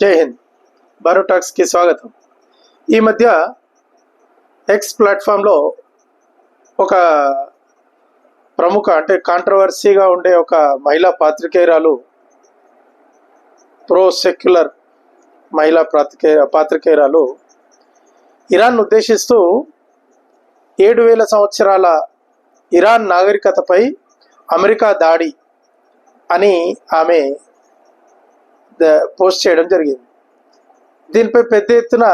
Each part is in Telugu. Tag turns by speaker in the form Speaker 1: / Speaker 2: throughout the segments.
Speaker 1: జై హింద్. బారోటాక్స్కి స్వాగతం. ఈ మధ్య ఎక్స్ ప్లాట్ఫామ్లో ఒక ప్రముఖ అంటే కాంట్రవర్సీగా ఉండే ఒక మహిళా పాత్రికేయురాలు ప్రో సెక్యులర్ మహిళా పాత్రికే పాత్రికేయురాలు ఇరాన్ ఉద్దేశిస్తూ ఏడు వేల సంవత్సరాల ఇరాన్ నాగరికతపై అమెరికా దాడి అని ఆమె పోస్ట్ చేయడం జరిగింది. దీనిపై పెద్ద ఎత్తున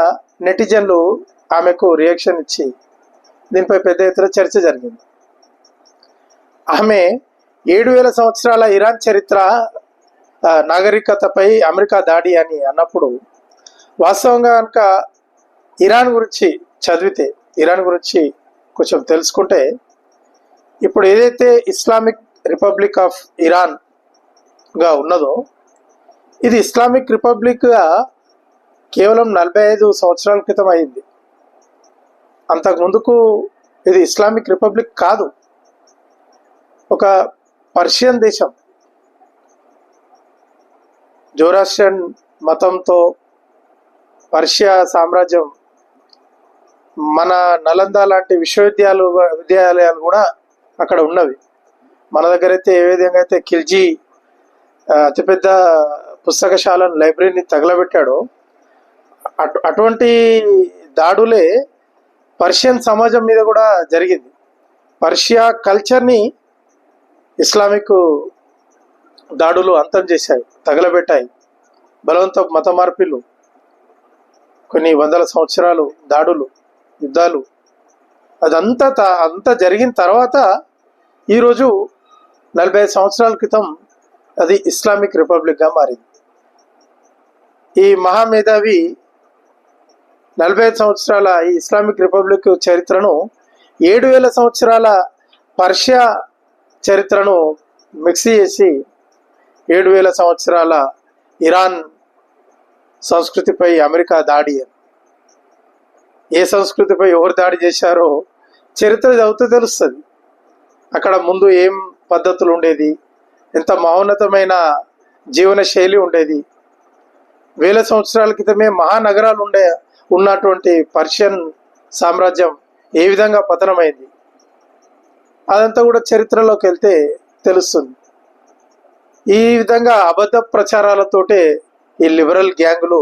Speaker 1: నెటిజన్లు ఆమెకు రియాక్షన్ ఇచ్చి దీనిపై పెద్ద ఎత్తున చర్చ జరిగింది. ఆమె ఏడు వేల సంవత్సరాల ఇరాన్ చరిత్ర నాగరికతపై అమెరికా దాడి అని అన్నప్పుడు వాస్తవంగా కనుక ఇరాన్ గురించి చదివితే ఇరాన్ గురించి కొంచెం తెలుసుకుంటే ఇప్పుడు ఏదైతే ఇస్లామిక్ రిపబ్లిక్ ఆఫ్ ఇరాన్గా ఉన్నదో ఇది ఇస్లామిక్ రిపబ్లిక్గా కేవలం నలభై ఐదు సంవత్సరాల క్రితం అయింది. అంతకు ముందుకు ఇది ఇస్లామిక్ రిపబ్లిక్ కాదు. ఒక పర్షియన్ దేశం. జోరాస్ట్రియన్ మతంతో పర్షియా సామ్రాజ్యం మన నలంద లాంటి విశ్వవిద్యాలయాలు విద్యాలయాలు కూడా అక్కడ ఉన్నవి. మన దగ్గర అయితే ఏ విధంగా అయితే ఖిల్జీ అతిపెద్ద పుస్తకశాలను లైబ్రరీని తగలబెట్టాడో. అటు అటువంటి దాడులే పర్షియన్ సమాజం మీద కూడా జరిగింది. పర్షియా కల్చర్ని ఇస్లామిక్ దాడులు అంతం చేశాయి తగలబెట్టాయి. బలవంత మత మార్పిలు కొన్ని వందల సంవత్సరాలు దాడులు యుద్ధాలు అదంతా త- అంతా జరిగిన తర్వాత ఈరోజు నలభై ఐదు సంవత్సరాల క్రితం అది ఇస్లామిక్ రిపబ్లిక్గా మారింది. ఈ మహామేధావి నలభై ఐదు సంవత్సరాల ఈ ఇస్లామిక్ రిపబ్లిక్ చరిత్రను ఏడు వేల సంవత్సరాల పర్షియా చరిత్రను మిక్స్ చేసి ఏడు వేల సంవత్సరాల ఇరాన్ సంస్కృతిపై అమెరికా దాడి. ఏ సంస్కృతిపై ఎవరు దాడి చేశారో చరిత్ర చదివితే తెలుస్తుంది. అక్కడ ముందు ఏం పద్ధతులు ఉండేది? ఎంత మహోన్నతమైన జీవన శైలి ఉండేది? వేల సంవత్సరాల క్రితమే మహానగరాలు ఉండే ఉన్నటువంటి పర్షియన్ సామ్రాజ్యం ఏ విధంగా పతనమైంది? అదంతా కూడా చరిత్రలోకి వెళ్తే తెలుస్తుంది. ఈ విధంగా అబద్ధ ప్రచారాలతోటే ఈ లిబరల్ గ్యాంగులు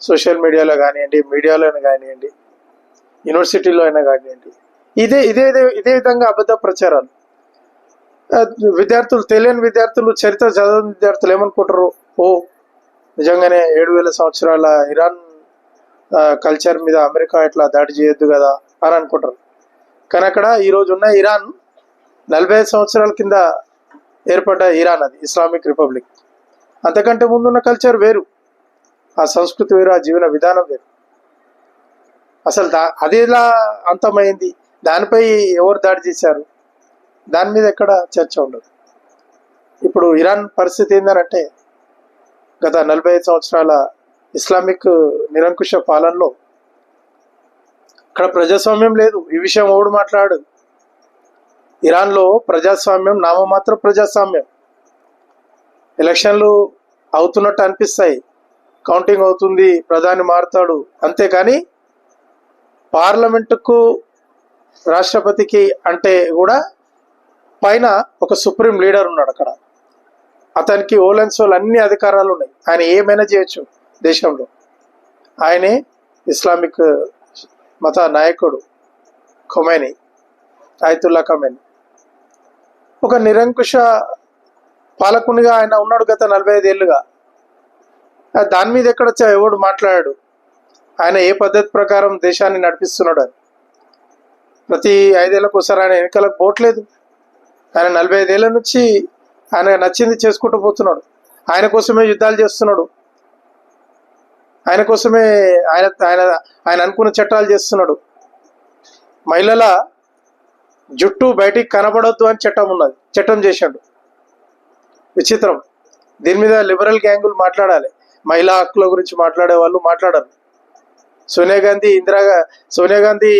Speaker 1: సోషల్ మీడియాలో కానివ్వండి మీడియాలో అయినా కానివ్వండి యూనివర్సిటీలో అయినా కానివ్వండి ఇదే ఇదే ఇదే ఇదే విధంగా అబద్ధ ప్రచారాలు. విద్యార్థులు తెలియని విద్యార్థులు చరిత్ర చదవని విద్యార్థులు ఏమనుకుంటారు? ఓ నిజంగానే ఏడు వేల సంవత్సరాల ఇరాన్ కల్చర్ మీద అమెరికా ఇట్లా దాడి చేయొద్దు కదా అని అనుకుంటారు. కానీ అక్కడ ఈరోజు ఉన్న ఇరాన్ నలభై ఐదు సంవత్సరాల కింద ఏర్పడ్డ ఇరాన్ అది ఇస్లామిక్ రిపబ్లిక్ అంతకంటే ముందున్న కల్చర్ వేరు. ఆ సంస్కృతి వేరు ఆ జీవన విధానం వేరు. అసలు దా అది ఎలా అంతమైంది? దానిపై ఎవరు దాడి చేశారు? దాని మీద ఎక్కడ చర్చ ఉండదు. ఇప్పుడు ఇరాన్ పరిస్థితి ఏంటంటే గత నలభై ఐదు సంవత్సరాల ఇస్లామిక్ నిరంకుశ పాలనలో అక్కడ ప్రజాస్వామ్యం లేదు. ఈ విషయం ఓడు మాట్లాడు? ఇరాన్లో ప్రజాస్వామ్యం నామమాత్ర ప్రజాస్వామ్యం. ఎలక్షన్లు అవుతున్నట్టు అనిపిస్తాయి. కౌంటింగ్ అవుతుంది ప్రధాని మారుతాడు. అంతేకాని పార్లమెంటుకు రాష్ట్రపతికి అంటే కూడా పైన ఒక సుప్రీం లీడర్ ఉన్నాడు అక్కడ. అతనికి ఓలెన్సోల్ అన్ని అధికారాలు ఉన్నాయి. ఆయన ఏమైనా చేయొచ్చు దేశంలో? ఆయనే ఇస్లామిక్ మత నాయకుడు ఖొమేని ఆయతుల్లా ఖొమైని. ఒక నిరంకుశ పాలకునిగా ఆయన ఉన్నాడు గత నలభై ఐదేళ్ళుగా దాని మీద ఎక్కడ ఎవడు మాట్లాడాడు? ఆయన ఏ పద్ధతి ప్రకారం దేశాన్ని నడిపిస్తున్నాడు అని. ప్రతి ఐదేళ్ళకు ఒకసారి ఆయన ఎన్నికలకు పోవట్లేదు. ఆయన నలభై ఐదేళ్ళ నుంచి ఆయన నచ్చింది చేసుకుంటూ పోతున్నాడు. ఆయన కోసమే యుద్ధాలు చేస్తున్నాడు. ఆయన కోసమే ఆయన ఆయన ఆయన అనుకున్న చట్టాలు చేస్తున్నాడు. మహిళల జుట్టు బయటికి కనబడొద్దు అని చట్టం ఉన్నది. చట్టం చేశాడు. విచిత్రం. దీని మీద లిబరల్ గ్యాంగులు మాట్లాడాలి. మహిళా హక్కుల గురించి మాట్లాడే వాళ్ళు మాట్లాడరు. సోనియా గాంధీ ఇందిరా సోనియా గాంధీ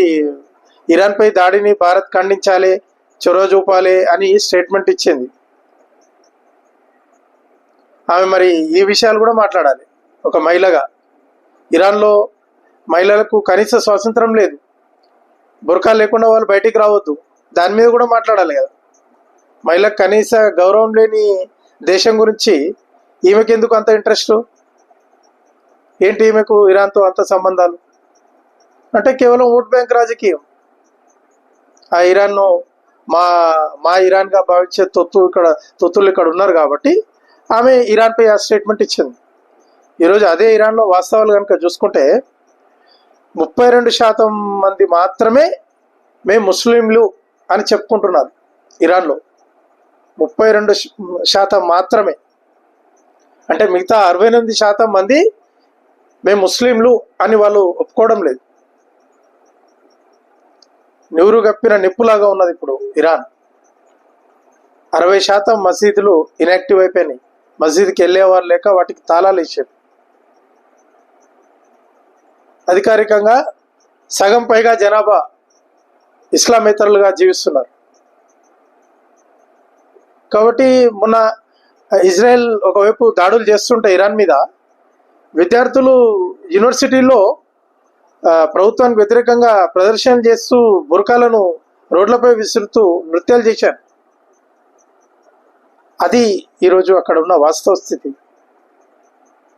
Speaker 1: ఇరాన్పై దాడిని భారత్ ఖండించాలి చొరవ చూపాలి అని స్టేట్మెంట్ ఇచ్చింది. ఆమె మరి ఈ విషయాలు కూడా మాట్లాడాలి. ఒక మహిళగా. ఇరాన్లో మహిళలకు కనీస స్వాతంత్రం లేదు. బురకా లేకుండా వాళ్ళు బయటికి రావద్దు. దాని మీద కూడా మాట్లాడాలి కదా. మహిళకు కనీస గౌరవం లేని దేశం గురించి ఈమెకి ఎందుకు అంత ఇంట్రెస్ట్ ఏంటి ఈమెకు ఇరాన్తో అంత సంబంధాలు? అంటే కేవలం ఓట్ బ్యాంక్ రాజకీయం. ఆ ఇరాన్ను మా మా ఇరాన్గా భావించే తొత్తు ఇక్కడ తొత్తులు ఇక్కడ ఉన్నారు కాబట్టి ఆమె ఇరాన్పై ఆ స్టేట్మెంట్ ఇచ్చింది. ఈరోజు అదే ఇరాన్లో వాస్తవాలు కనుక చూసుకుంటే ముప్పై రెండు శాతం మంది మాత్రమే మేము ముస్లింలు అని చెప్పుకుంటున్నారు ఇరాన్లో. ముప్పై రెండు శాతం మాత్రమే. అంటే మిగతా అరవై ఎనిమిది శాతం మంది మేము ముస్లింలు అని వాళ్ళు ఒప్పుకోవడం లేదు. నూరు గప్పిన నిప్పులాగా ఉన్నది ఇప్పుడు ఇరాన్. అరవై శాతం మసీదులు ఇనాక్టివ్ అయిపోయినాయి. మసీద్కి వెళ్ళేవారు లేక వాటికి తాళాలు ఇచ్చారు అధికారికంగా సగం పైగా జనాభా ఇస్లామేతరులుగా జీవిస్తున్నారు. కాబట్టి మొన్న ఇజ్రాయెల్ ఒకవైపు దాడులు చేస్తుంటే ఇరాన్ మీద విద్యార్థులు యూనివర్సిటీలో ప్రభుత్వానికి వ్యతిరేకంగా ప్రదర్శనలు చేస్తూ బురకాలను రోడ్లపై విసురుతూ నృత్యాలు చేశారు. అది ఈరోజు అక్కడ ఉన్న వాస్తవ స్థితి.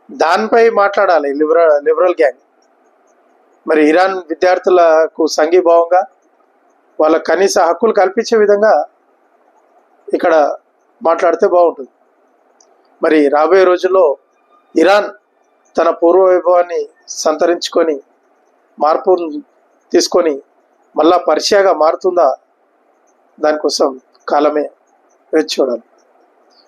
Speaker 1: దానిపై మాట్లాడాలి లిబరల్ లిబరల్ గ్యాంగ్. మరి ఇరాన్ విద్యార్థులకు సంఘీభావంగా వాళ్ళ కనీస హక్కులు కల్పించే విధంగా ఇక్కడ మాట్లాడితే బాగుంటుంది. మరి రాబోయే రోజుల్లో ఇరాన్ తన పూర్వ వైభవాన్ని సంతరించుకొని మార్పు తీసుకొని మళ్ళా పర్షియాగా మారుతుందా? దానికోసం కాలమే వేచి చూడాలి.